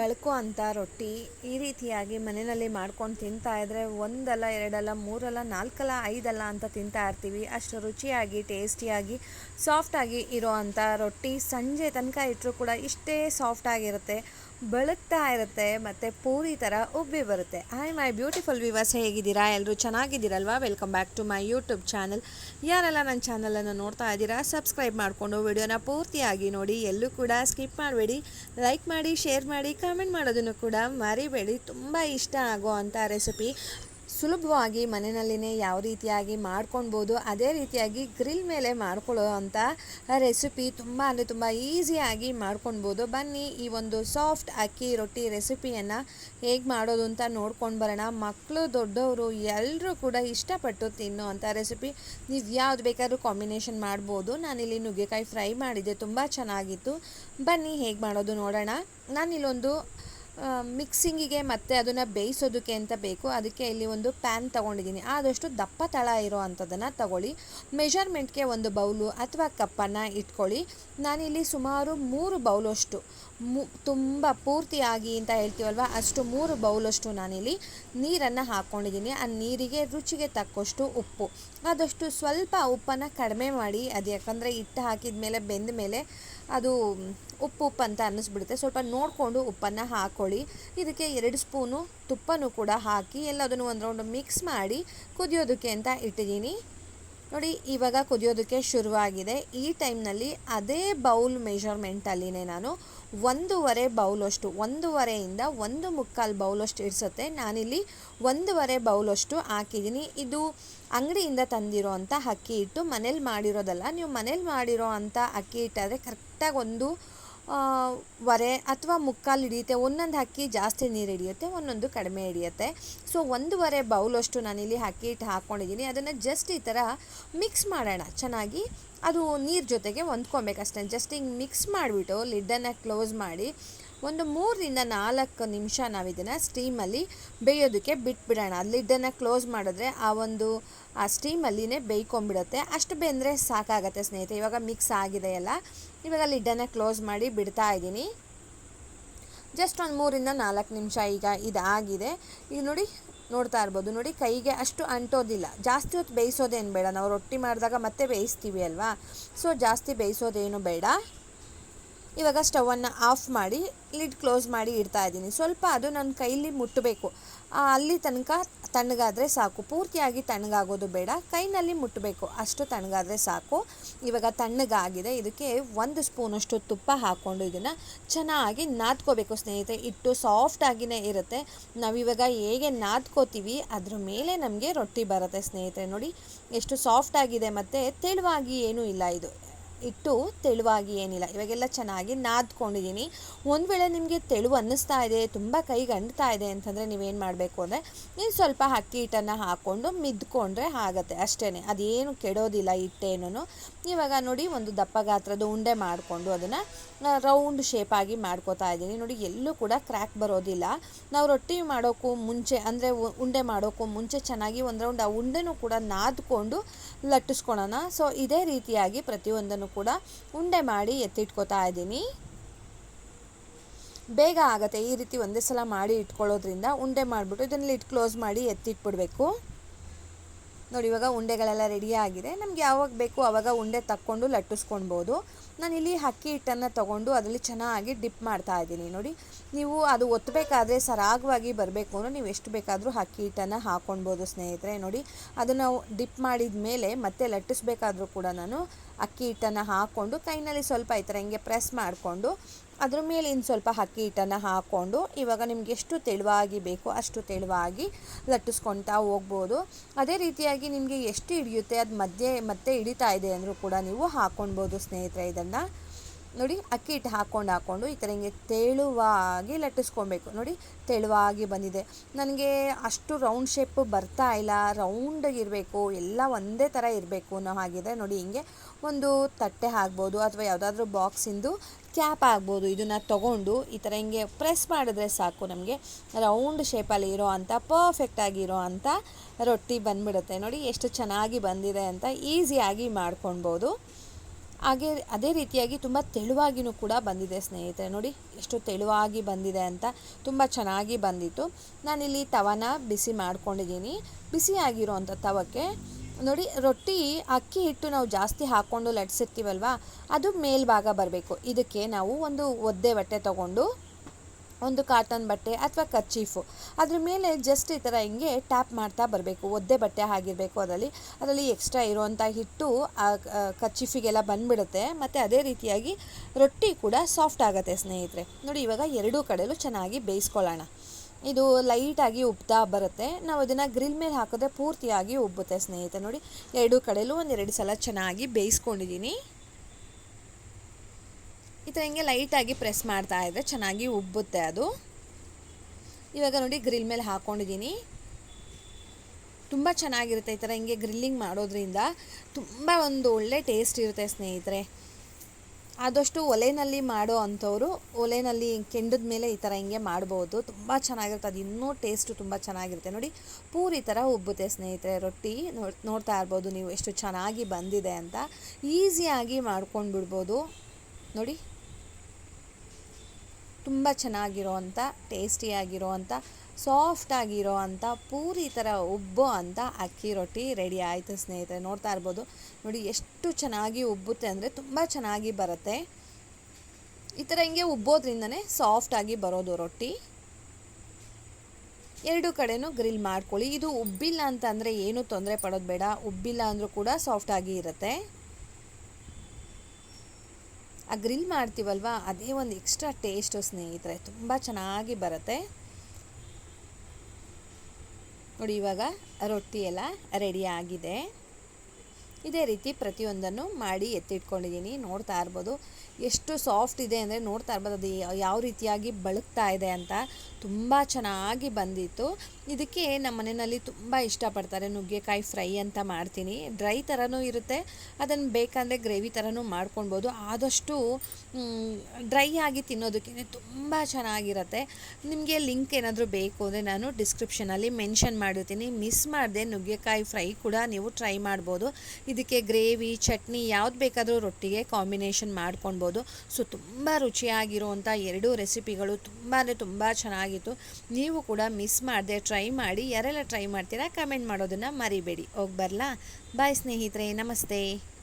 ಬಳಕೋ ಅಂತ ರೊಟ್ಟಿ ಈ ರೀತಿಯಾಗಿ ಮನೆಯಲ್ಲಿ ಮಾಡ್ಕೊಂಡು ತಿಂತಾ ಇದ್ರೆ ಒಂದಲ್ಲ, ಎರಡಲ್ಲ, ಮೂರಲ್ಲ, ನಾಲ್ಕಲ್ಲ, ಐದಲ್ಲ ಅಂತ ತಿಂತಾ ಇರ್ತೀವಿ. ಅಷ್ಟು ರುಚಿಯಾಗಿ, ಟೇಸ್ಟಿಯಾಗಿ ಸಾಫ್ಟಾಗಿ ಇರೋ ಅಂಥ ರೊಟ್ಟಿ ಸಂಜೆ ತನಕ ಇಟ್ಟರೂ ಕೂಡ ಇಷ್ಟೇ ಸಾಫ್ಟಾಗಿರುತ್ತೆ ಬೆಳಗ್ತಾ ಇರುತ್ತೆ ಮತ್ತು ಪೂರಿ ಥರ ಉಬ್ಬಿ ಬರುತ್ತೆ. ಹಾಯ್ ಮೈ ಬ್ಯೂಟಿಫುಲ್ ವಿವರ್ಸ್ ಹೇಗಿದ್ದೀರಾ? ಎಲ್ಲರೂ ಚೆನ್ನಾಗಿದ್ದೀರಲ್ವಾ? Welcome back to my YouTube channel ಯಾರೆಲ್ಲ ನನ್ನ ಚಾನಲನ್ನು ನೋಡ್ತಾ ಇದ್ದೀರಾ ಸಬ್ಸ್ಕ್ರೈಬ್ ಮಾಡಿಕೊಂಡು ವಿಡಿಯೋನ ಪೂರ್ತಿಯಾಗಿ ನೋಡಿ. ಎಲ್ಲೂ ಕೂಡ ಸ್ಕಿಪ್ ಮಾಡಬೇಡಿ. ಲೈಕ್ ಮಾಡಿ ಶೇರ್ ಮಾಡಿ ಕಾಮೆಂಟ್ ಮಾಡೋದನ್ನು ಕೂಡ ಮರಿಬೇಡಿ. ತುಂಬ ಇಷ್ಟ ಆಗೋ ಅಂಥ ರೆಸಿಪಿ ಸುಲಭವಾಗಿ ಮನೆಯಲ್ಲಿನೇ ಯಾವ ರೀತಿಯಾಗಿ ಮಾಡ್ಕೊಳ್ಬೋದು ಅದೇ ರೀತಿಯಾಗಿ ಗ್ರಿಲ್ ಮೇಲೆ ಮಾಡ್ಕೊಳ್ಳೋ ಅಂಥ ರೆಸಿಪಿ ತುಂಬ ಅಂದರೆ ತುಂಬ ಈಸಿಯಾಗಿ ಮಾಡ್ಕೊಳ್ಬೋದು ಬನ್ನಿ ಈ ಒಂದು ಸಾಫ್ಟ್ ಅಕ್ಕಿ ರೊಟ್ಟಿ ರೆಸಿಪಿಯನ್ನು ಹೇಗೆ ಮಾಡೋದು ಅಂತ ನೋಡ್ಕೊಂಡು ಬರೋಣ. ಮಕ್ಕಳು ದೊಡ್ಡವರು ಎಲ್ಲರೂ ಕೂಡ ಇಷ್ಟಪಟ್ಟು ತಿನ್ನೋ ಅಂಥ ರೆಸಿಪಿ. ನೀವು ಯಾವ್ದು ಬೇಕಾದರೂ ಕಾಂಬಿನೇಷನ್ ಮಾಡ್ಬೋದು. ನಾನಿಲ್ಲಿ ನುಗ್ಗೆಕಾಯಿ ಫ್ರೈ ಮಾಡಿದ್ದೆ, ತುಂಬ ಚೆನ್ನಾಗಿತ್ತು. ಬನ್ನಿ ಹೇಗೆ ಮಾಡೋದು ನೋಡೋಣ. ನಾನಿಲ್ಲೊಂದು ಮಿಕ್ಸಿಂಗಿಗೆ ಮತ್ತು ಅದನ್ನು ಬೇಯಿಸೋದಕ್ಕೆ ಅಂತ ಬೇಕು? ಅದಕ್ಕೆ ಇಲ್ಲಿ ಒಂದು ಪ್ಯಾನ್ ತೊಗೊಂಡಿದ್ದೀನಿ. ಆದಷ್ಟು ದಪ್ಪ ತಳ ಇರೋ ಅಂಥದ್ದನ್ನು ತಗೊಳ್ಳಿ ಮೆಷರ್ಮೆಂಟ್ಗೆ ಒಂದು ಬೌಲು ಅಥವಾ ಕಪ್ಪನ್ನು ಇಟ್ಕೊಳ್ಳಿ. ನಾನಿಲ್ಲಿ ಸುಮಾರು ಮೂರು ಬೌಲಷ್ಟು, ಮು, ತುಂಬ ಪೂರ್ತಿಯಾಗಿ ಅಂತ ಹೇಳ್ತೀವಲ್ವ, ಅಷ್ಟು ಮೂರು ಬೌಲಷ್ಟು ನಾನಿಲ್ಲಿ ನೀರನ್ನು ಹಾಕ್ಕೊಂಡಿದ್ದೀನಿ ಆ ನೀರಿಗೆ ರುಚಿಗೆ ತಕ್ಕಷ್ಟು ಉಪ್ಪು. ಆದಷ್ಟು ಸ್ವಲ್ಪ ಉಪ್ಪನ್ನು ಕಡಿಮೆ ಮಾಡಿ, ಅದು ಯಾಕಂದರೆ ಹಿಟ್ಟು ಹಾಕಿದ ಮೇಲೆ ಬೆಂದ ಮೇಲೆ ಅದು ಉಪ್ಪು ಉಪ್ಪು ಅಂತ ಅನ್ನಿಸ್ಬಿಡುತ್ತೆ. ಸ್ವಲ್ಪ ನೋಡಿಕೊಂಡು ಉಪ್ಪನ್ನು ಹಾಕ್ಕೊಳ್ಳಿ ಇದಕ್ಕೆ ಎರಡು ಸ್ಪೂನು ತುಪ್ಪನೂ ಕೂಡ ಹಾಕಿ ಎಲ್ಲದನ್ನು ಒಂದು ರೌಂಡ್ ಮಿಕ್ಸ್ ಮಾಡಿ ಕುದಿಯೋದಕ್ಕೆ ಅಂತ ಇಟ್ಟಿದ್ದೀನಿ. ನೋಡಿ, ಇವಾಗ ಕುದಿಯೋದಕ್ಕೆ ಶುರುವಾಗಿದೆ. ಈ ಟೈಮ್ನಲ್ಲಿ ಅದೇ ಬೌಲ್ ಮೆಷರ್ಮೆಂಟಲ್ಲಿನೇ ನಾನು ಒಂದೂವರೆ ಬೌಲಷ್ಟು ಒಂದೂವರೆಯಿಂದ ಒಂದು ಮುಕ್ಕಾಲು ಬೌಲಷ್ಟು ಇಡಿಸುತ್ತೆ. ನಾನಿಲ್ಲಿ ಒಂದೂವರೆ ಬೌಲಷ್ಟು ಹಾಕಿದ್ದೀನಿ. ಇದು ಅಂಗಡಿಯಿಂದ ತಂದಿರೋ ಅಂಥ ಅಕ್ಕಿ ಹಿಟ್ಟು, ಮನೇಲಿ ಮಾಡಿರೋದಲ್ಲ, ನೀವು ಮನೇಲಿ ಮಾಡಿರೋ ಅಂಥ ಅಕ್ಕಿ ಹಿಟ್ಟಾದರೆ ಕರೆಕ್ಟಾಗಿ ಒಂದು ವರೆ ಅಥವಾ ಮುಕ್ಕಾಲು ಹಿಡಿಯುತ್ತೆ. ಒಂದೊಂದು ಅಕ್ಕಿ ಜಾಸ್ತಿ ನೀರು ಹಿಡಿಯುತ್ತೆ, ಒಂದೊಂದು ಕಡಿಮೆ ಹಿಡಿಯುತ್ತೆ. ಸೊ ಒಂದೂವರೆ ಬೌಲಷ್ಟು ನಾನಿಲ್ಲಿ ಅಕ್ಕಿ ಇಟ್ಟು ಹಾಕ್ಕೊಂಡಿದ್ದೀನಿ ಅದನ್ನು ಜಸ್ಟ್ ಈ ಥರ ಮಿಕ್ಸ್ ಮಾಡೋಣ. ಚೆನ್ನಾಗಿ ಅದು ನೀರು ಜೊತೆಗೆ ಹೊಂದ್ಕೊಬೇಕಷ್ಟೇ. ಜಸ್ಟ್ ಹಿಂಗೆ ಮಿಕ್ಸ್ ಮಾಡಿಬಿಟ್ಟು ಲಿಡ್ಡನ್ನು ಕ್ಲೋಸ್ ಮಾಡಿ ಒಂದು ಮೂರರಿಂದ ನಾಲ್ಕು ನಿಮಿಷ ನಾವು ಇದನ್ನು ಸ್ಟೀಮಲ್ಲಿ ಬೇಯೋದಕ್ಕೆ ಬಿಟ್ಬಿಡೋಣ. ಲಿಡ್ಡನ್ನು ಕ್ಲೋಸ್ ಮಾಡಿದ್ರೆ ಆ ಒಂದು, ಆ ಸ್ಟೀಮಲ್ಲಿನೇ ಬೇಯ್ಕೊಂಡ್ಬಿಡುತ್ತೆ. ಅಷ್ಟು ಬೆಂದರೆ ಸಾಕಾಗತ್ತೆ ಸ್ನೇಹಿತರೆ. ಇವಾಗ ಮಿಕ್ಸ್ ಆಗಿದೆ ಎಲ್ಲ. ಇವಾಗ ಲಿಡ್ಡನ್ನು ಕ್ಲೋಸ್ ಮಾಡಿ ಬಿಡ್ತಾ ಇದ್ದೀನಿ. ಜಸ್ಟ್ ಒಂದು ಮೂರಿಂದ ನಾಲ್ಕು ನಿಮಿಷ ಈಗ ಇದಾಗಿದೆ. ಈಗ ನೋಡಿ, ನೋಡ್ತಾ ಇರ್ಬೋದು. ನೋಡಿ, ಕೈಗೆ ಅಷ್ಟು ಅಂಟೋದಿಲ್ಲ. ಜಾಸ್ತಿ ಹೊತ್ತು ಬೇಯಿಸೋದೇನು ಬೇಡ. ನಾವು ರೊಟ್ಟಿ ಮಾಡಿದಾಗ ಮತ್ತೆ ಬೇಯಿಸ್ತೀವಿ ಅಲ್ವಾ? ಸೊ, ಜಾಸ್ತಿ ಬೇಯಿಸೋದೇನು ಬೇಡ. ಇವಾಗ ಸ್ಟವನ್ನು ಆಫ್ ಮಾಡಿ ಲಿಡ್ ಕ್ಲೋಸ್ ಮಾಡಿ ಇಡ್ತಾ ಇದ್ದೀನಿ. ಸ್ವಲ್ಪ ಅದು ನನ್ನ ಕೈಲಿ ಮುಟ್ಟಬೇಕು. ಅಲ್ಲಿ ತನಕ ತಣ್ಣಗಾದರೆ ಸಾಕು. ಪೂರ್ತಿಯಾಗಿ ತಣ್ಣಗಾಗೋದು ಬೇಡ. ಕೈನಲ್ಲಿ ಮುಟ್ಟಬೇಕು. ಅಷ್ಟು ತಣ್ಣಗಾದರೆ ಸಾಕು. ಇವಾಗ ತಣ್ಣಗಾಗಿದೆ. ಇದಕ್ಕೆ ಒಂದು ಸ್ಪೂನಷ್ಟು ತುಪ್ಪ ಹಾಕ್ಕೊಂಡು ಇದನ್ನು ಚೆನ್ನಾಗಿ ನಾದ್ಕೋಬೇಕು. ಸ್ನೇಹಿತರೆ ಇಟ್ಟು ಸಾಫ್ಟಾಗಿಯೇ ಇರುತ್ತೆ. ನಾವಿವಾಗ ಹೇಗೆ ನಾದ್ಕೋತೀವಿ, ಅದ್ರ ಮೇಲೆ ನಮಗೆ ರೊಟ್ಟಿ ಬರುತ್ತೆ ಸ್ನೇಹಿತರೆ. ನೋಡಿ, ಎಷ್ಟು ಸಾಫ್ಟಾಗಿದೆ ಮತ್ತು ತೆಳುವಾಗಿ ಏನೂ ಇಲ್ಲ ಇದು. ಇಟ್ಟು ತೆಳುವಾಗಿ ಏನಿಲ್ಲ. ಇವಾಗೆಲ್ಲ ಚೆನ್ನಾಗಿ ನಾದ್ಕೊಂಡಿದ್ದೀನಿ ಒಂದು ವೇಳೆ ನಿಮಗೆ ತೆಳು ಅನ್ನಿಸ್ತಾ ಇದೆ, ತುಂಬ ಕೈಗೆ ಅಂಟ್ತಾ ಇದೆ ಅಂತಂದರೆ ನೀವೇನು ಮಾಡಬೇಕು ಅಂದರೆ ನೀವು ಸ್ವಲ್ಪ ಅಕ್ಕಿ ಹಿಟ್ಟನ್ನು ಹಾಕ್ಕೊಂಡು ಮಿದ್ಕೊಂಡ್ರೆ ಆಗುತ್ತೆ ಅಷ್ಟೇ ಅದೇನು ಕೆಡೋದಿಲ್ಲ ಹಿಟ್ಟೇನೂ ಇವಾಗ ನೋಡಿ ಒಂದು ದಪ್ಪ ಗಾತ್ರದ ಉಂಡೆ ಮಾಡಿಕೊಂಡು ಅದನ್ನು ರೌಂಡ್ ಶೇಪಾಗಿ ಮಾಡ್ಕೋತಾ ಇದ್ದೀನಿ. ನೋಡಿ ಎಲ್ಲೂ ಕೂಡ ಕ್ರ್ಯಾಕ್ ಬರೋದಿಲ್ಲ. ನಾವು ರೊಟ್ಟಿ ಮಾಡೋಕ್ಕೂ ಮುಂಚೆ, ಅಂದರೆ ಉಂಡೆ ಮಾಡೋಕ್ಕೂ ಮುಂಚೆ ಚೆನ್ನಾಗಿ ಒಂದು ರೌಂಡ್ ಆ ಉಂಡೆನೂ ಕೂಡ ನಾದ್ಕೊಂಡು ಲಟ್ಟಿಸ್ಕೊಳೋಣ. ಸೊ ಇದೇ ರೀತಿಯಾಗಿ ಪ್ರತಿಯೊಂದನ್ನು ಕೂಡ ಉಂಡೆ ಮಾಡಿ ಎತ್ತಿಟ್ಕೋತಾ ಇದ್ದೀನಿ. ಬೇಗ ಆಗುತ್ತೆ ಈ ರೀತಿ ಒಂದೇ ಸಲ ಮಾಡಿ ಇಟ್ಕೊಳ್ಳೋದ್ರಿಂದ ಉಂಡೆ ಮಾಡಿಬಿಟ್ಟು ಇದನ್ನ ಲಿಟ್ ಕ್ಲೋಸ್ ಮಾಡಿ ಎತ್ತಿಟ್ಬಿಡ್ಬೇಕು. ನೋಡಿ, ಇವಾಗ ಉಂಡೆಗಳೆಲ್ಲ ರೆಡಿ ಆಗಿದೆ. ನಮಗೆ ಯಾವಾಗ ಬೇಕು ಆವಾಗ ಉಂಡೆ ತಕ್ಕೊಂಡು ಲಟ್ಟಿಸ್ಕೊಳ್ಬೋದು ನಾನಿಲ್ಲಿ ಅಕ್ಕಿ ಹಿಟ್ಟನ್ನು ತೊಗೊಂಡು ಅದರಲ್ಲಿ ಚೆನ್ನಾಗಿ ಡಿಪ್ ಮಾಡ್ತಾ ಇದ್ದೀನಿ. ನೋಡಿ, ನೀವು ಅದು ಒತ್ತಬೇಕಾದ್ರೆ ಸರಾಗವಾಗಿ ಬರಬೇಕು ಅಂದರೆ ನೀವು ಎಷ್ಟು ಬೇಕಾದರೂ ಅಕ್ಕಿ ಹಿಟ್ಟನ್ನು ಹಾಕ್ಕೊಳ್ಬೋದು ಸ್ನೇಹಿತರೆ. ನೋಡಿ ಅದನ್ನು ಡಿಪ್ ಮಾಡಿದ ಮೇಲೆ ಮತ್ತೆ ಲಟ್ಟಿಸ್ಬೇಕಾದ್ರೂ ಕೂಡ ನಾನು ಅಕ್ಕಿ ಹಿಟ್ಟನ್ನು ಹಾಕ್ಕೊಂಡು ಕೈನಲ್ಲಿ ಸ್ವಲ್ಪ ಈ ಥರ ಹಿಂಗೆ ಪ್ರೆಸ್ ಮಾಡಿಕೊಂಡು ಅದ್ರ ಮೇಲೆ ಇನ್ನು ಸ್ವಲ್ಪ ಅಕ್ಕಿ ಹಿಟ್ಟನ್ನು ಹಾಕ್ಕೊಂಡು ಇವಾಗ ನಿಮ್ಗೆ ಎಷ್ಟು ತೆಳುವಾಗಿ ಬೇಕು ಅಷ್ಟು ತೆಳುವಾಗಿ ಲಟ್ಟಿಸ್ಕೊತಾ ಹೋಗ್ಬೋದು. ಅದೇ ರೀತಿಯಾಗಿ ನಿಮಗೆ ಎಷ್ಟು ಹಿಡಿಯುತ್ತೆ, ಅದು ಮಧ್ಯೆ ಮತ್ತೆ ಹಿಡಿತಾ ಇದೆ ಅಂದರೂ ಕೂಡ ನೀವು ಹಾಕ್ಕೊಳ್ಬೋದು ಸ್ನೇಹಿತರೆ ಇದನ್ನು. ನೋಡಿ, ಅಕ್ಕಿ ಹಿಟ್ಟು ಹಾಕ್ಕೊಂಡು ಹಾಕ್ಕೊಂಡು ಈ ಥರ ಹಿಂಗೆ ತೆಳುವಾಗಿ ಲಟ್ಟಿಸ್ಕೊಬೇಕು ನೋಡಿ, ತೆಳುವಾಗಿ ಬಂದಿದೆ. ನನಗೆ ಅಷ್ಟು ರೌಂಡ್ ಶೇಪ್ ಬರ್ತಾ ಇಲ್ಲ. ರೌಂಡಾಗಿರಬೇಕು ಎಲ್ಲ ಒಂದೇ ಥರ ಇರಬೇಕು ಅನ್ನೋ ಹಾಗಿದೆ ನೋಡಿ, ಹಿಂಗೆ ಒಂದು ತಟ್ಟೆ ಆಗ್ಬೋದು ಅಥವಾ ಯಾವುದಾದ್ರೂ ಬಾಕ್ಸಿಂದು ಕ್ಯಾಪ್ ಆಗ್ಬೋದು, ಇದನ್ನು ತೊಗೊಂಡು ಈ ಥರ ಹಿಂಗೆ ಪ್ರೆಸ್ ಮಾಡಿದ್ರೆ ಸಾಕು ನಮಗೆ. ರೌಂಡ್ ಶೇಪಲ್ಲಿ ಇರೋ ಅಂಥ ಪರ್ಫೆಕ್ಟಾಗಿರೋ ಅಂಥ ರೊಟ್ಟಿ ಬಂದ್ಬಿಡುತ್ತೆ. ನೋಡಿ ಎಷ್ಟು ಚೆನ್ನಾಗಿ ಬಂದಿದೆ ಅಂತ ಈಸಿಯಾಗಿ ಮಾಡ್ಕೊಳ್ಬೋದು. ಹಾಗೆ ಅದೇ ರೀತಿಯಾಗಿ ತುಂಬ ತೆಳುವಾಗಿನೂ ಕೂಡ ಬಂದಿದೆ ಸ್ನೇಹಿತರೆ. ನೋಡಿ ಎಷ್ಟು ತೆಳುವಾಗಿ ಬಂದಿದೆ ಅಂತ ತುಂಬ ಚೆನ್ನಾಗಿ ಬಂದಿತ್ತು. ನಾನಿಲ್ಲಿ ತವನ ಬಿಸಿ ಮಾಡ್ಕೊಂಡಿದ್ದೀನಿ. ಬಿಸಿಯಾಗಿರೋ ಅಂಥ ತವಕ್ಕೆ ನೋಡಿ, ರೊಟ್ಟಿ, ಅಕ್ಕಿ ಹಿಟ್ಟು ನಾವು ಜಾಸ್ತಿ ಹಾಕ್ಕೊಂಡು ಲಟ್ಸಿರ್ತೀವಲ್ವ, ಅದು ಮೇಲ್ಭಾಗ ಬರಬೇಕು. ಇದಕ್ಕೆ ನಾವು ಒಂದು ಒದ್ದೆ ಬಟ್ಟೆ ತಗೊಂಡು, ಒಂದು ಕಾಟನ್ ಬಟ್ಟೆ ಅಥವಾ ಕರ್ಚೀಫು. ಅದ್ರ ಮೇಲೆ ಜಸ್ಟ್ ಈ ಥರ ಹಿಂಗೆ ಟ್ಯಾಪ್ ಮಾಡ್ತಾ ಬರಬೇಕು. ಒದ್ದೆ ಬಟ್ಟೆ ಆಗಿರಬೇಕು ಅದರಲ್ಲಿ. ಅದರಲ್ಲಿ ಎಕ್ಸ್ಟ್ರಾ ಇರುವಂಥ ಹಿಟ್ಟು, ಆ ಕರ್ಚೀಫಿಗೆಲ್ಲ ಬಂದ್ಬಿಡುತ್ತೆ. ಮತ್ತು ಅದೇ ರೀತಿಯಾಗಿ ರೊಟ್ಟಿ ಕೂಡ ಸಾಫ್ಟ್ ಆಗುತ್ತೆ, ಸ್ನೇಹಿತರೆ. ನೋಡಿ, ಇವಾಗ ಎರಡೂ ಕಡೆಯಲ್ಲೂ ಚೆನ್ನಾಗಿ ಬೇಯಿಸ್ಕೊಳ್ಳೋಣ. ಇದು ಲೈಟಾಗಿ ಉಬ್ತಾ ಬರುತ್ತೆ. ನಾವು ಅದನ್ನು ಗ್ರಿಲ್ ಮೇಲೆ ಹಾಕಿದ್ರೆ ಪೂರ್ತಿಯಾಗಿ ಉಬ್ಬುತ್ತೆ ಸ್ನೇಹಿತರೆ. ನೋಡಿ, ಎರಡು ಕಡೆಯಲ್ಲೂ ಒಂದೆರಡು ಸಲ ಚೆನ್ನಾಗಿ ಬೇಯಿಸ್ಕೊಂಡಿದ್ದೀನಿ. ಈ ಥರ ಹಿಂಗೆ ಲೈಟಾಗಿ ಪ್ರೆಸ್ ಮಾಡ್ತಾ ಇದ್ದರೆ ಚೆನ್ನಾಗಿ ಉಬ್ಬುತ್ತೆ ಅದು. ಇವಾಗ ನೋಡಿ, ಗ್ರಿಲ್ ಮೇಲೆ ಹಾಕ್ಕೊಂಡಿದ್ದೀನಿ ತುಂಬ ಚೆನ್ನಾಗಿರುತ್ತೆ ಈ ಥರ ಹಿಂಗೆ ಗ್ರಿಲ್ಲಿಂಗ್ ಮಾಡೋದ್ರಿಂದ. ತುಂಬ ಒಂದು ಒಳ್ಳೆ ಟೇಸ್ಟ್ ಇರುತ್ತೆ ಸ್ನೇಹಿತರೆ. ಆದಷ್ಟು ಒಲೆಯಲ್ಲಿ ಮಾಡೋ ಅಂಥವ್ರು ಒಲೆಯಲ್ಲಿ ಕೆಂಡದ ಮೇಲೆ ಈ ಥರ ಹಿಂಗೆ ಮಾಡ್ಬೋದು. ತುಂಬ ಚೆನ್ನಾಗಿರುತ್ತೆ. ಅದು ಇನ್ನೂ ಟೇಸ್ಟು ತುಂಬ ಚೆನ್ನಾಗಿರುತ್ತೆ. ನೋಡಿ, ಪೂರಿ ಥರ ಉಬ್ಬುತ್ತೆ ಸ್ನೇಹಿತರೆ, ರೊಟ್ಟಿ ನೋಡ್ತಾ ಇರ್ಬೋದು ನೀವು ಎಷ್ಟು ಚೆನ್ನಾಗಿ ಬಂದಿದೆ ಅಂತ. ಈಸಿಯಾಗಿ ಮಾಡ್ಕೊಂಡು ಬಿಡ್ಬೋದು ನೋಡಿ, ತುಂಬ ಚೆನ್ನಾಗಿರೋ ಅಂಥ ಟೇಸ್ಟಿಯಾಗಿರೋ ಅಂಥ ಸಾಫ್ಟಾಗಿರೋ ಅಂಥ, ಪೂರಿ ಥರ ಉಬ್ಬೋ ಅಂತ ಅಕ್ಕಿ ರೊಟ್ಟಿ ರೆಡಿ ಆಯಿತು ಸ್ನೇಹಿತರೆ. ನೋಡ್ತಾ ಇರ್ಬೋದು. ನೋಡಿ, ಎಷ್ಟು ಚೆನ್ನಾಗಿ ಉಬ್ಬುತ್ತೆ ಅಂದರೆ ತುಂಬ ಚೆನ್ನಾಗಿ ಬರುತ್ತೆ. ಈ ಥರ ಹಿಂಗೆ ಉಬ್ಬೋದ್ರಿಂದನೇ ಸಾಫ್ಟಾಗಿ ಬರೋದು ರೊಟ್ಟಿ. ಎರಡು ಕಡೆನೂ ಗ್ರಿಲ್ ಮಾಡ್ಕೊಳ್ಳಿ. ಇದು ಉಬ್ಬಿಲ್ಲ ಅಂತ ಅಂದರೆ ಏನೂ ತೊಂದರೆ ಪಡೋದು ಬೇಡ. ಉಬ್ಬಿಲ್ಲ ಅಂದರೂ ಕೂಡ ಸಾಫ್ಟಾಗಿ ಇರುತ್ತೆ. ಆ ಗ್ರಿಲ್ ಮಾಡ್ತೀವಲ್ವ? ಅದೇ ಒಂದು ಎಕ್ಸ್ಟ್ರಾ ಟೇಸ್ಟು ಸ್ನೇಹಿತರೆ. ತುಂಬ ಚೆನ್ನಾಗಿ ಬರುತ್ತೆ. ನೋಡಿ ಇವಾಗ ರೊಟ್ಟಿ ಎಲ್ಲ ರೆಡಿ ಆಗಿದೆ. ಇದೇ ರೀತಿ ಪ್ರತಿಯೊಂದನ್ನು ಮಾಡಿ ಎತ್ತಿಟ್ಕೊಂಡಿದ್ದೀನಿ. ನೋಡ್ತಾ ಇರ್ಬೋದು. ಎಷ್ಟು ಸಾಫ್ಟ್ ಇದೆ ಅಂದರೆ ನೋಡ್ತಾ ಇರ್ಬೋದು, ಅದು ಯಾವ ರೀತಿಯಾಗಿ ಬಳಕ್ತಾ ಇದೆ ಅಂತ ತುಂಬ ಚೆನ್ನಾಗಿ ಬಂದಿತ್ತು. ಇದಕ್ಕೆ ನಮ್ಮ ಮನೆಯಲ್ಲಿ ತುಂಬ ಇಷ್ಟಪಡ್ತಾರೆ. ನುಗ್ಗೆಕಾಯಿ ಫ್ರೈ ಅಂತ ಮಾಡ್ತೀನಿ. ಡ್ರೈ ಥರನೂ ಇರುತ್ತೆ. ಅದನ್ನು ಬೇಕಂದರೆ ಗ್ರೇವಿ ಥರನೂ ಮಾಡ್ಕೊಳ್ಬೋದು. ಆದಷ್ಟು ಡ್ರೈ ಆಗಿ ತಿನ್ನೋದಕ್ಕೆ ತುಂಬ ಚೆನ್ನಾಗಿರುತ್ತೆ. ನಿಮಗೆ ಲಿಂಕ್ ಏನಾದರೂ ಬೇಕು ಅಂದರೆ ನಾನು ಡಿಸ್ಕ್ರಿಪ್ಷನಲ್ಲಿ ಮೆನ್ಷನ್ ಮಾಡಿರ್ತೀನಿ. ಮಿಸ್ ಮಾಡಿದೆ ನುಗ್ಗೆಕಾಯಿ ಫ್ರೈ ಕೂಡ ನೀವು ಟ್ರೈ ಮಾಡ್ಬೋದು. ಇದಕ್ಕೆ ಗ್ರೇವಿ, ಚಟ್ನಿ ಯಾವ್ದು ಬೇಕಾದರೂ ರೊಟ್ಟಿಗೆ ಕಾಂಬಿನೇಷನ್ ಮಾಡ್ಕೊಳ್ಬೋದು. ಸೊ ತುಂಬ ರುಚಿಯಾಗಿರುವಂಥ ಎರಡೂ ರೆಸಿಪಿಗಳು ತುಂಬಾ ತುಂಬ ಚೆನ್ನಾಗಿತ್ತು. ನೀವು ಕೂಡ ಮಿಸ್ ಮಾಡದೆ ಟ್ರೈ ಮಾಡಿ, ಯಾರೆಲ್ಲ ಟ್ರೈ ಮಾಡ್ತೀರಾ ಕಮೆಂಟ್ ಮಾಡೋದನ್ನು ಮರಿಬೇಡಿ. ಹೋಗಿ ಬರಲಾ? ಬಾಯ್ ಸ್ನೇಹಿತರೆ, ನಮಸ್ತೆ.